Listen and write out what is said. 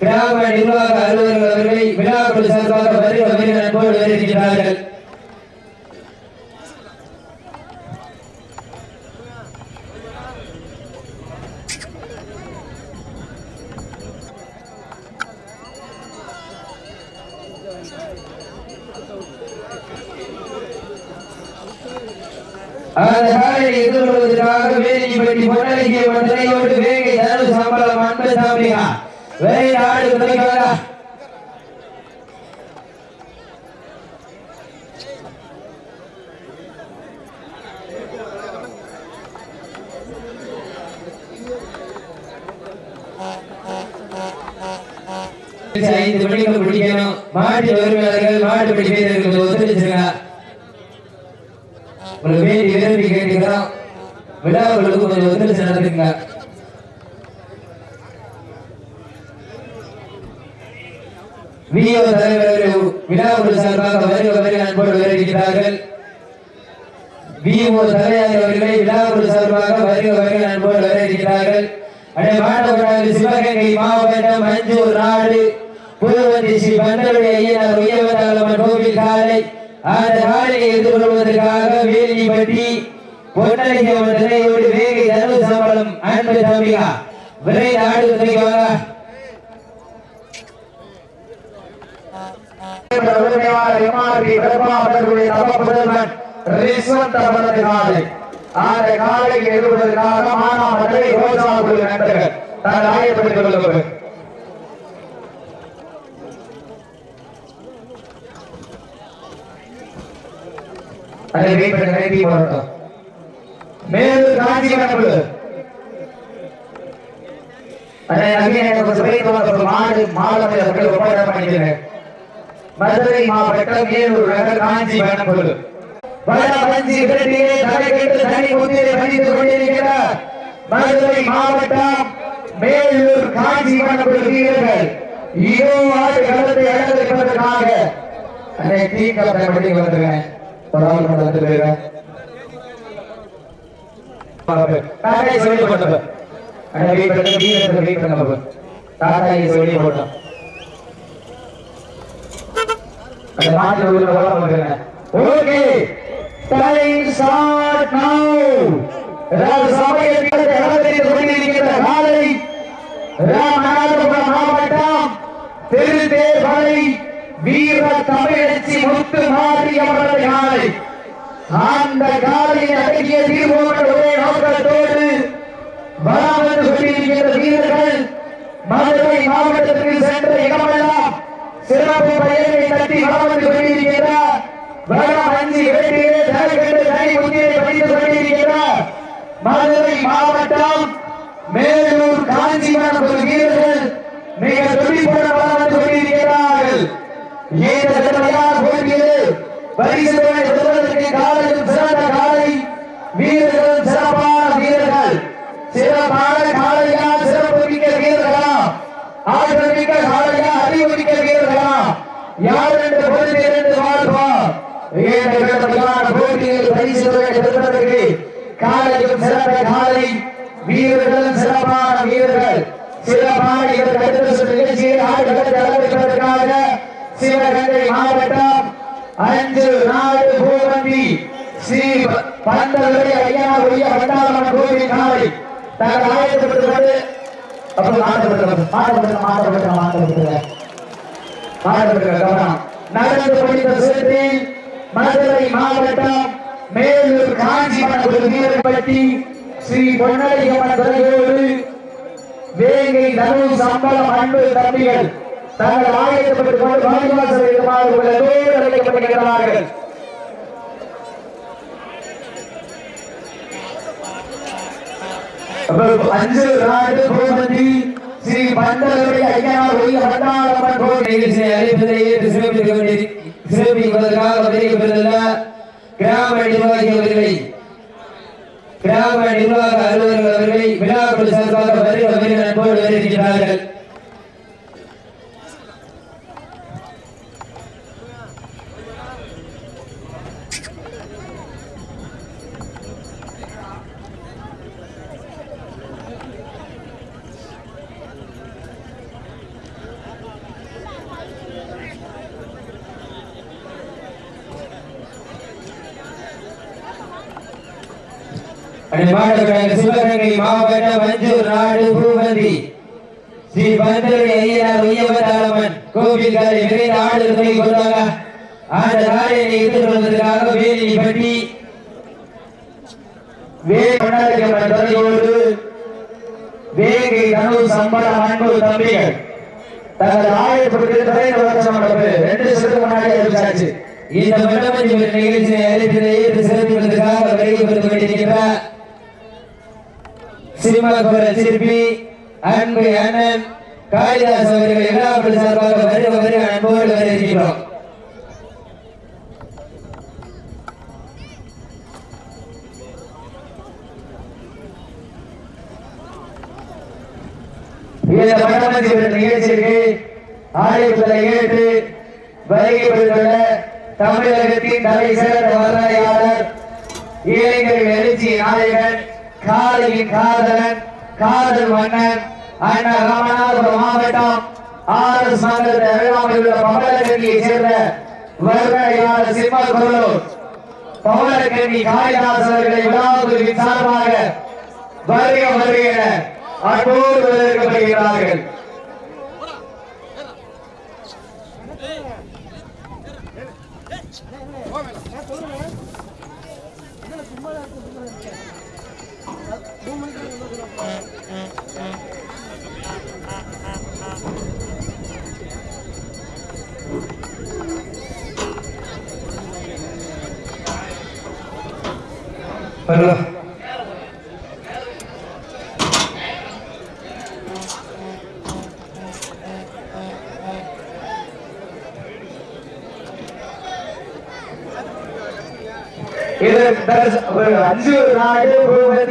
கிராம நிர்வாக அலுவலர்கள் அவர்களை விழாக்குழு சார்பாக வருக வருக அன்போடு வருகின்றார்கள் அந்த காலையை எதிர்கொள்வதற்காக வேலிப்பட்டி பொன்னலிங்க மண்டலையோடு வேகை தனு சம்பளம் அன்பு சாமியா வேலை ஆடு ஐந்து மணிக்கு பிடிக்கணும். மாட்டு உரிமையாளர்கள் மாட்டு பிடி வீரர்கள் ஒத்துழைச்சிருங்க உங்களுக்கு வேண்டி விரும்பி கேட்டுக்கிறோம் விழாக்களுக்கு கொஞ்சம் ஒத்துழைச்சு நடத்துங்க விஓ தலைவர்கள் விழாக்கள் சார்பாக வருக வருக அன்போடு வரவேற்கிறார்கள் விஓ தலைவர் அவர்களை விழாக்கள் சார்பாக வருக வருக அன்போடு வரவேற்கிறார்கள் அடே மாணவர்கள் சிவகங்கை மாவட்டம் மஞ்சூர் நாடு புதுவந்தி ஸ்ரீ பந்தருடைய ஐயனார் உயர்வதாளம்மன் கோவில் காலை அந்த காலையை எதிர்கொள்வதற்காக வேலிப்பட்டி பொன்னலிங்க நிலையோடு வேகை தனது சம்பளம் அன்பு தம்பிகா. விரைந்து ஆடு அந்த காலைக்கு எதிர்ப்பதற்காக மானாமதுரை ரோஜா நண்பர்கள் தான் ஆயப்படுத்திக் கொள்ளுங்கள் அதை வெயிட் பண்ணி வெயிட் மேலும் காஞ்சி கணக்குழு அதை நவீன மாடு மாலை அவர்கள் ஒப்பந்தம் பண்ணிக்கிறேன் மதுரை மாவட்டம் ஏலூர் நகர் காஞ்சி பயணக்குழு வடபஞ்சி விரட்டிலே தலைக்கெட்டு தனி முத்திரை பதித்துக் கொண்டிருக்கிறார். மதுரை மாவட்டம் மேலூர் காஞ்சி பயணக்குழு வீரர்கள். இதோ ஆடு களத்தை அழகரிப்பதற்காக அன்னை டீ கப்பை படி வந்துருக்கேன் ஒரு ஆள் மட்டும் வந்துருக்கேன் தாத்தாயை சொல்லி போட்டவர் அன்னை வீரர்கள் வெயிட் தாத்தாயை சொல்லி போட்டோம் அந்த மாட்டு உள்ள வர மாட்டேங்க ஓகே டைம் ஸ்டார்ட் நவ ராஜ சமயத்தில் கடலில் காலை. ராமநாதபுரம் மாவட்டம் திருத்தேர்மலை வீர தமிழச்சி முத்து மாறி அவரது காலை. அந்த காலையை அடக்கிய ஒரே நோக்கத்தோடு வரம் வந்து கொண்டிருக்கிற வீரர்கள் மதுரை மாவட்டத்திற்கு சென்ற இடமெல்லாம் சிறப்பு பெயரை தட்டி வரம் வந்து கொண்டிருக்கிறார் வரம் அஞ்சு வேட்டியிலே தலைக்கட்டு தனி முத்திரை படித்துக் கொண்டிருக்கிறார் மதுரை மாவட்டம் மேலூர் காஞ்சிபுரம் ஒரு வீரர்கள் மிக துடிப்புடன் வரம் வந்து கொண்டிருக்கிறார்கள் இந்த திறமையான போட்டியில் பரிசுகளை பெறுவதற்கு காலையில் சிறந்த காலை வீரர்கள் சிறப்பான வீரர்கள் சிறப்பான காலையா சிறப்பு மிக்க வீரர்களா ஆற்றல் மிக்க காலையா அறிவு மிக்க வீரர்களா யார் என்று பொருள் என்று வாழ்வோம் இந்த பிரபலமான போட்டியில் பரிசுகளை பெறுவதற்கு சிறந்த காலை சிறப்பான வீரர்கள். சிறப்பான சிவகங்கை மாவட்டம் அஞ்சு நாடு பூவந்தி ஸ்ரீ பந்தலுடைய ஐயா உரிய வண்டாளம்மன் கோவில் காலை. தங்கள் ஆயத்தப்பட்டு கொண்டு அப்புறம் மாற்றப்பட்டு மாற்றப்பட்டு மாற்றப்பட்டு மாற்றப்பட்டு மாற்றப்பட்டு நடந்து முடிந்த சுற்றில் மதுரை மாவட்டம் மேலூர் காஞ்சிபுரம் வீரன்பட்டி ஸ்ரீ பொன்னலிகம்மன் துறையோடு வேங்கை தனு சம்பளம் அன்பு தம்பிகள் தங்கள் ஆயத்தப்பட்டுக் கொண்டு வாடிவாசல் இருக்குமாறு உள்ளதோடு அஞ்சு நாடு கோமதி ஸ்ரீ பண்டலுடைய ஐயா ஒய்ய வண்டாளம்மன் கோவில் நிகழ்ச்சியை அழைப்பதை ஏற்று சிறப்பித்துக் கொண்டிரு சிறப்பிப்பதற்காக வந்திருப்பதுள்ள கிராம நிர்வாகி அவர்களை கிராம நிர்வாக அலுவலர்கள் அவர்களை விழாக்குழு சார்பாக வருக வருக அன்போடு வருகிறார்கள் அந்த சிவகங்கை மாவட்டம் மஞ்சூர் நாடு பூபதி ஸ்ரீ பந்தருடைய ஐயனார் கோவில் காலை விரைந்த ஆடு அந்த காலையை எதிர்கொள்வதற்காக பட்டி வேகோடு வேகை சம்பளம் அன்பு தம்பிகள். தலைவர் ரெண்டு சுற்று முன்னாடி அறிவிச்சாச்சு இந்த மண்டபத்தி நிகழ்ச்சியை அழைத்து சிறப்பிப்பதற்காக வருகை கொடுத்து கொண்டிருக்கிறார் சினிமாக்குற சிற்பி அன்பு அண்ணன் காளிதாஸ் அவர்கள் எல்லாப்படி சார்பாக வருக வருக அன்போடு வருகிறோம் இந்த மண்டபத்தி நிகழ்ச்சிக்கு ஆலயத்தில் ஏற்று வருகை பெற்றுள்ள தமிழகத்தின் தலை சிறந்த வரலாறு இளைஞர்கள் எழுச்சி நாயகன் காலையின் காதலன் காதல் மன்னன் அண்ணா ராமநாதபுரம் மாவட்டம் ஆர் எஸ் மண்டலத்தில் அருகாமையில் பவளக்கண்ணியை சேர்ந்த வருகையாளர் சிம்ம குரலூர் பவளக்கண்ணி காளிதாஸ் அவர்களை விழாக்குழுவின் சார்பாக வருக வருகிற என அன்போடு வரவேற்கப்படுகிறார்கள். ஹலோ இது தரிச- ஒரு அஞ்சு நாடு